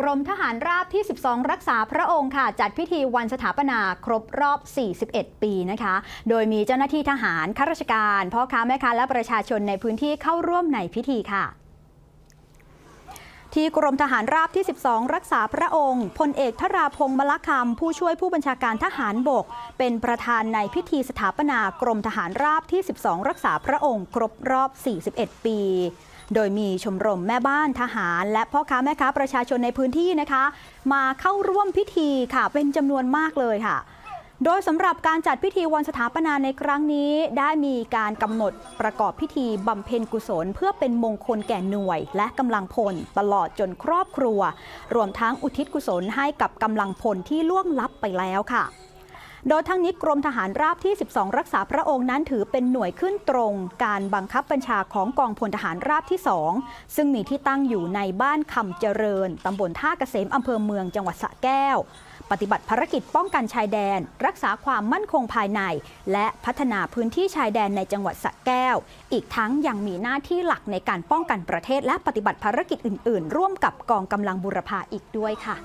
กรมทหารราบที่ 12 รักษาพระองค์ค่ะ จัดพิธีวันสถาปนาครบรอบ 41 ปีนะคะ โดยมีเจ้าหน้าที่ทหารข้าราชการ พ่อค้าแม่ค้าและประชาชนในพื้นที่เข้าร่วมในพิธีค่ะที่กรมทหารราบที่ 12 รักษาพระองค์พลเอกทราพงศ์มลคำผู้ช่วยผู้บัญชาการทหารบก เป็นประธานในพิธีสถาปนากรมทหารราบที่ 12 รักษาพระองค์ ครบรอบ 41 ปี โดยมีชมรมแม่บ้านทหาร และพ่อค้าแม่ค้าประชาชนในพื้นที่นะคะ มาเข้าร่วมพิธีค่ะ เป็นจำนวนมากเลยค่ะ โดยสำหรับการจัดพิธีวันสถาปนาในครั้งนี้ ได้มีการกำหนดประกอบพิธีบำเพ็ญกุศล เพื่อเป็นมงคลแก่หน่วย และกำลังพลตลอดจนครอบครัว รวมทั้งอุทิศกุศลให้กับกำลังพลที่ล่วงลับไปแล้วค่ะ โดยทั้งนี้กรมทหารราบที่ 12 รักษาพระองค์นั้นถือเป็นหน่วยขึ้นตรง การบังคับบัญชาของกองพลทหารราบที่ 2 ซึ่งมีที่ตั้งอยู่ในบ้านคำเจริญตำบลท่าเกษมอำเภอเมืองจังหวัดสระแก้ว ปฏิบัติภารกิจป้องกันชายแดน รักษาความมั่นคงภายใน และพัฒนาพื้นที่ชายแดนในจังหวัดสระแก้ว อีกทั้งยังมีหน้าที่หลักในการป้องกันประเทศ และปฏิบัติภารกิจอื่น ๆ ร่วมกับกองกำลังบุรพาอีกด้วยค่ะ